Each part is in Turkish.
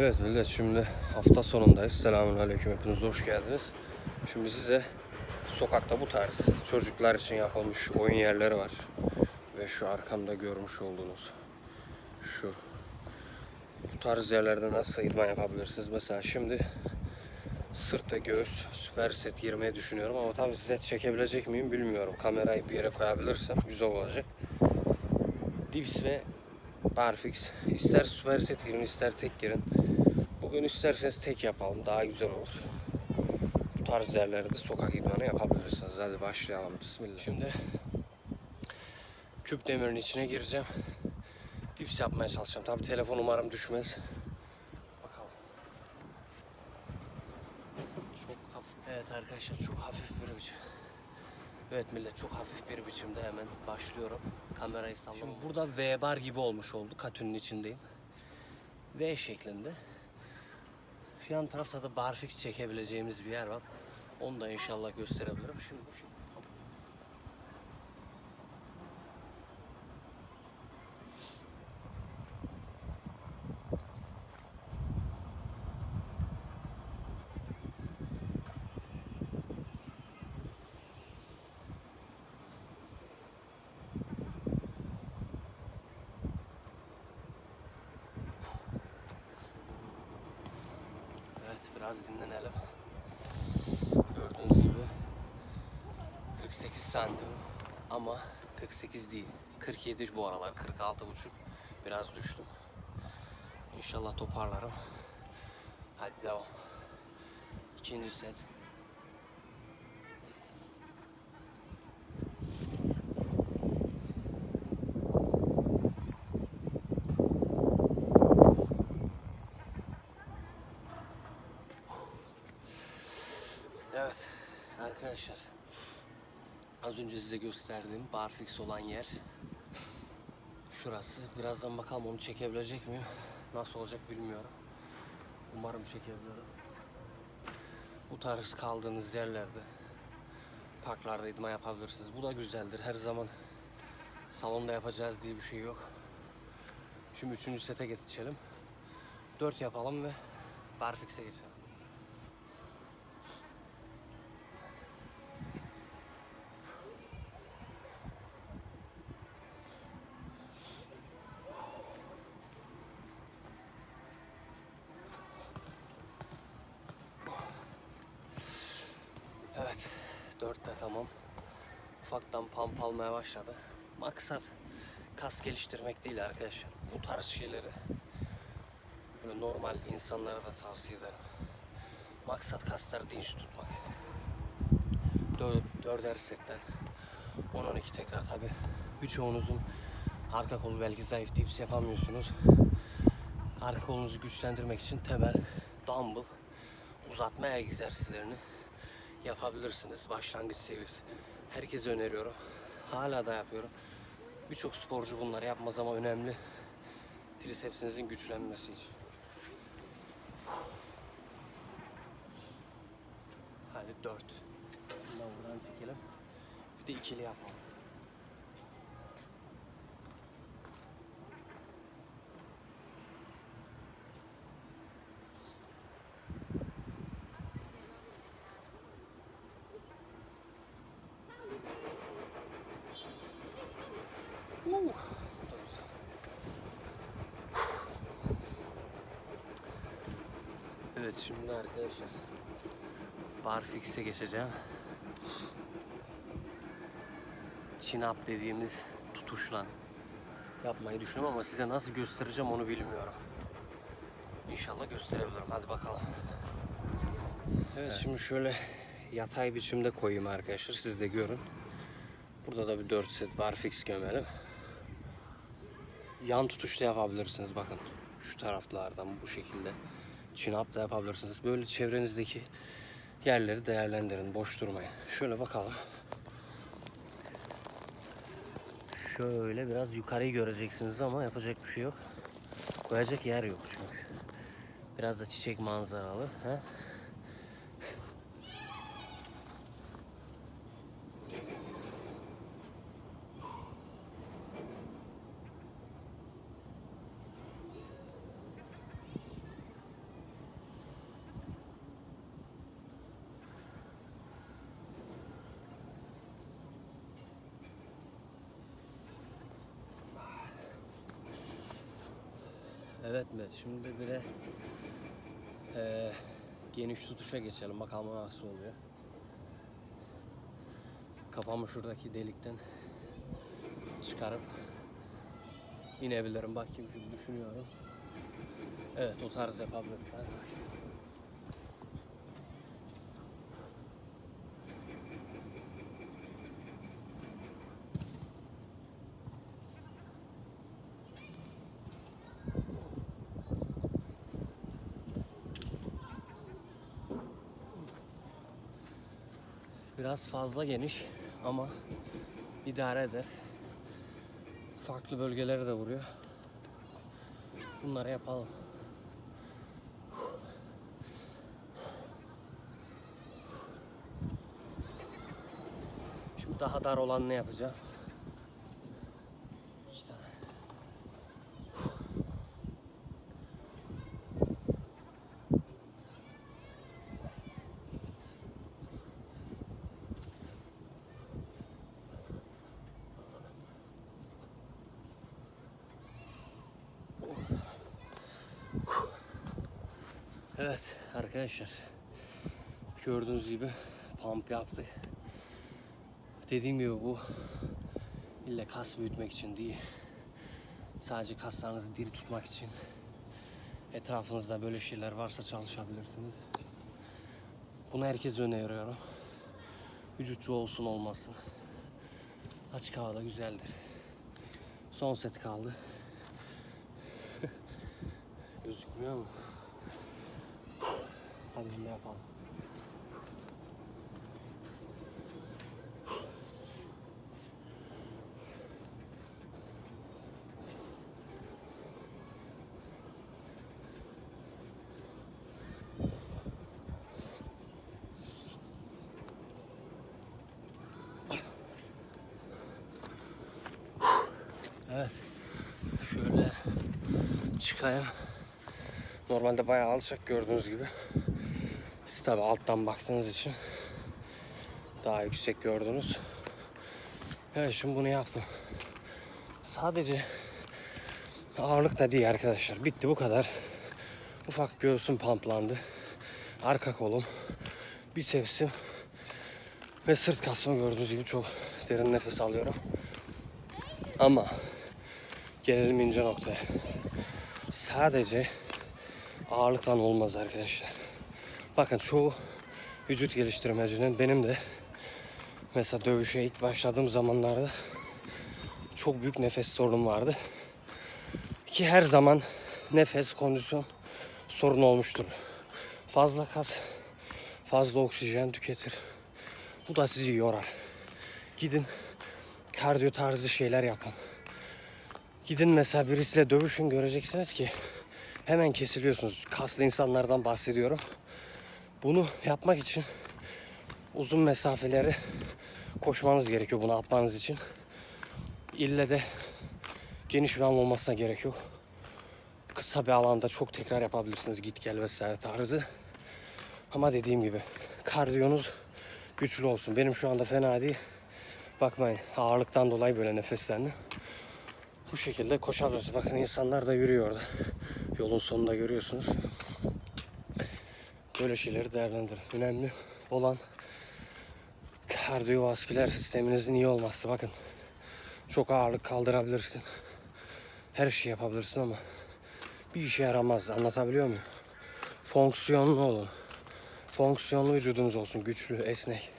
Evet millet şimdi hafta sonundayız. Selamun aleyküm hepiniz hoş geldiniz. Şimdi size sokakta bu tarz çocuklar için yapılmış oyun yerleri var. Ve şu arkamda görmüş olduğunuz şu bu tarz yerlerde nasıl idman yapabilirsiniz? Mesela şimdi sırt ve göğüs süper set girmeyi düşünüyorum ama tabii size çekebilecek miyim bilmiyorum. Kamerayı bir yere koyabilirsem güzel olacak. Dips ve barfix. İster süper set girin ister tek girin. Bugün isterseniz tek yapalım daha güzel olur. Bu tarz yerlerde sokak idmanı yapabilirsiniz. Hadi başlayalım. Bismillah. Şimdi küp demirin içine gireceğim. Dips yapmaya çalışacağım. Tabi telefon umarım düşmez. Bakalım. Evet arkadaşlar çok hafif bir biçim. Evet millet çok hafif bir biçimde hemen başlıyorum. Kamerayı sallamam. Şimdi burada V bar gibi olmuş oldu. Katünün içindeyim. V şeklinde. Yan tarafta da barfix çekebileceğimiz bir yer var. Onu da inşallah gösterebilirim. Şimdi bu şimdi. Evet biraz dinlenelim. Gördüğünüz gibi 48 santim ama 48 değil. 47 bu aralar 46 buçuk. Biraz düştüm. İnşallah toparlarım. Hadi devam. İkinci set. Evet arkadaşlar. Az önce size gösterdiğim barfix olan yer şurası. Birazdan bakalım onu çekebilecek miyim? Nasıl olacak bilmiyorum. Umarım çekebilirim. Bu tarz kaldığınız yerlerde parklarda idman yapabilirsiniz. Bu da güzeldir. Her zaman salonda yapacağız diye bir şey yok. Şimdi üçüncü sete geçelim. Dört yapalım ve barfix'e geçelim. 4'te tamam. Ufaktan pump almaya başladı. Maksat kas geliştirmek değil arkadaşlar. Bu tarz şeyleri böyle normal insanlara da tavsiye ederim. Maksat kasları dinç tutmak. Dör, dörder setten 10-12 tekrar tabi. Birçoğunuzun arka kolu belki zayıf dips yapamıyorsunuz. Arka kolunuzu güçlendirmek için temel dumbbell uzatma egzersizlerini yapabilirsiniz. Başlangıç seviyesi. Herkese öneriyorum. Hala da yapıyorum. Birçok sporcu bunları yapmaz ama önemli. Trisepsinizin güçlenmesi için. Hadi dört. Buradan çekelim. Bir de ikili yapalım. Evet şimdi arkadaşlar barfix'e geçeceğim. Chin up dediğimiz tutuşla yapmayı düşünüyorum ama size nasıl göstereceğim onu bilmiyorum. İnşallah gösterebilirim. Hadi bakalım. Evet, şimdi şöyle yatay biçimde koyayım arkadaşlar. Siz de görün. Burada da bir 4 set barfix gömelim. Yan tutuş da yapabilirsiniz bakın. Şu taraflardan bu şekilde. Chin up da yapabilirsiniz. Böyle çevrenizdeki yerleri değerlendirin. Boş durmayın. Şöyle bakalım. Şöyle biraz yukarıyı göreceksiniz ama yapacak bir şey yok. Koyacak yer yok çünkü. Biraz da çiçek manzaralı. He? Evet mi? Şimdi bir de eee, geniş tutuşa geçelim. Bakalım nasıl oluyor. Kafamı şuradaki delikten çıkarıp inebilirim. Bakayım şimdi düşünüyorum. Evet o tarz yapabilirim. Biraz fazla geniş ama idare eder. Farklı bölgelere de vuruyor. Bunları yapalım. Şimdi daha dar olan ne yapacağım? Evet arkadaşlar gördüğünüz gibi pump yaptık. Dediğim gibi bu illa kas büyütmek için değil. Sadece kaslarınızı diri tutmak için. Etrafınızda böyle şeyler varsa çalışabilirsiniz. Bunu herkese öneriyorum. Vücutçu olsun olmasın. Açık havada güzeldir. Son set kaldı. Gözükmüyor mu? Hadi yapalım. Evet. Şöyle çıkayım. Normalde bayağı alçak gördüğünüz gibi. Siz tabi alttan baktığınız için daha yüksek gördünüz. Evet şimdi bunu yaptım. Sadece ağırlık da değil arkadaşlar. Bitti bu kadar. Ufak göğsüm pamplandı. Arka kolum, bisepsim ve sırt kasımı gördüğünüz gibi çok derin nefes alıyorum. Ama gelelim ince noktaya. Sadece ağırlıkla olmaz arkadaşlar. Bakın çoğu vücut geliştirmecinin benim de mesela dövüşe ilk başladığım zamanlarda çok büyük nefes sorunum vardı. Ki her zaman nefes, kondisyon sorunu olmuştur. Fazla kas, fazla oksijen tüketir. Bu da sizi yorar. Gidin kardiyo tarzı şeyler yapın. Gidin mesela birisiyle dövüşün göreceksiniz ki hemen kesiliyorsunuz. Kaslı insanlardan bahsediyorum. Bunu yapmak için uzun mesafeleri koşmanız gerekiyor bunu atmanız için. İlle de geniş bir alan olmasına gerek yok. Kısa bir alanda çok tekrar yapabilirsiniz git gel vesaire tarzı. Ama dediğim gibi kardiyonuz güçlü olsun. Benim şu anda fena değil. Bakmayın ağırlıktan dolayı böyle nefeslendim. Bu şekilde koşabilirsiniz. Bakın insanlar da yürüyor orada. Yolun sonunda görüyorsunuz. Böyle şeyleri değerlendirin. Önemli olan kardiyovasküler sisteminizin iyi olması. Bakın çok ağırlık kaldırabilirsin. Her şeyi yapabilirsin ama bir işe yaramaz. Anlatabiliyor muyum? Fonksiyonlu olun. Fonksiyonlu vücudunuz olsun. Güçlü, esnek,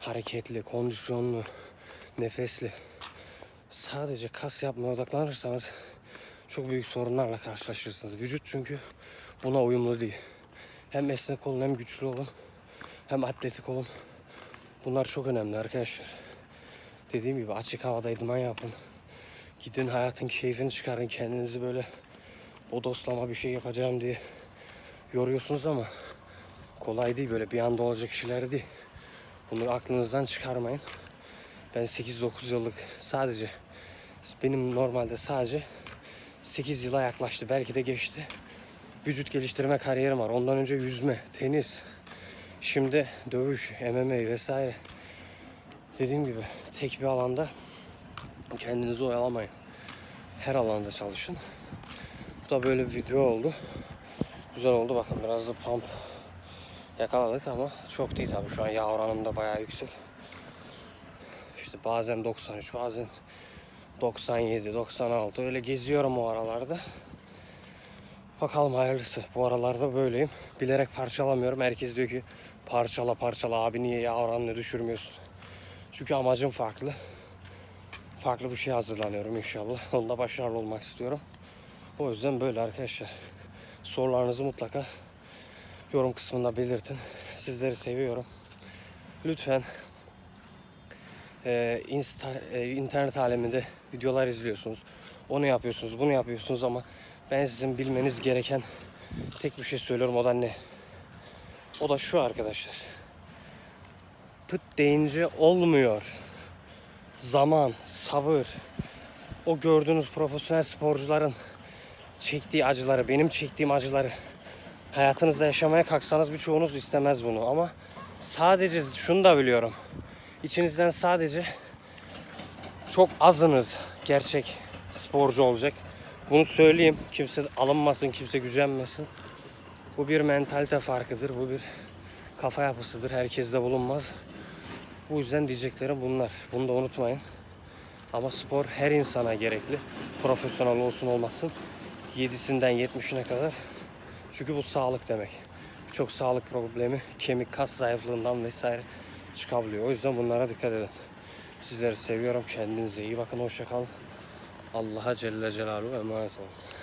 hareketli, kondisyonlu, nefesli. Sadece kas yapmaya odaklanırsanız çok büyük sorunlarla karşılaşırsınız. Vücut çünkü buna uyumlu değil. Hem esnek olun hem güçlü olun. Hem atletik olun. Bunlar çok önemli arkadaşlar. Dediğim gibi açık havada idman yapın. Gidin hayatın keyfini çıkarın. Kendinizi böyle bodoslama bir şey yapacağım diye yoruyorsunuz ama kolay değil böyle bir anda olacak işler değil. Bunu aklınızdan çıkarmayın. Ben 8-9 yıllık sadece benim normalde sadece 8 yıla yaklaştı. Belki de geçti. Vücut geliştirme kariyerim var. Ondan önce yüzme, tenis, şimdi dövüş, MMA vesaire. Dediğim gibi tek bir alanda kendinizi oyalamayın. Her alanda çalışın. Bu da böyle bir video oldu. Güzel oldu bakın biraz da pump yakaladık ama çok değil tabii şu an yağ oranım da bayağı yüksek. İşte bazen 93 bazen 97 96 öyle geziyorum o aralarda. Bakalım hayırlısı. Bu aralarda böyleyim. Bilerek parçalamıyorum. Herkes diyor ki parçala parçala abi niye yağ oranını düşürmüyorsun? Çünkü amacım farklı. Farklı bir şey hazırlanıyorum inşallah. Onda başarılı olmak istiyorum. O yüzden böyle arkadaşlar. Sorularınızı mutlaka yorum kısmında belirtin. Sizleri seviyorum. Lütfen e, insta, e, internet aleminde videolar izliyorsunuz. Onu yapıyorsunuz, bunu yapıyorsunuz ama ben sizin bilmeniz gereken tek bir şey söylüyorum o da ne? O da şu arkadaşlar. Pıt deyince olmuyor. Zaman, sabır. O gördüğünüz profesyonel sporcuların çektiği acıları, benim çektiğim acıları hayatınızda yaşamaya kalksanız birçoğunuz istemez bunu ama sadece şunu da biliyorum. İçinizden sadece çok azınız gerçek sporcu olacak. Bunu söyleyeyim. Kimse alınmasın, kimse gücenmesin. Bu bir mentalite farkıdır. Bu bir kafa yapısıdır. Herkeste bulunmaz. Bu yüzden diyeceklerim bunlar. Bunu da unutmayın. Ama spor her insana gerekli. Profesyonel olsun olmasın. 7'sinden 70'ine kadar. Çünkü bu sağlık demek. Çok sağlık problemi, kemik kas zayıflığından vesaire çıkabiliyor. O yüzden bunlara dikkat edin. Sizleri seviyorum. Kendinize iyi bakın. Hoşça kalın. Allah'a Celle Celaluhu emanet olun.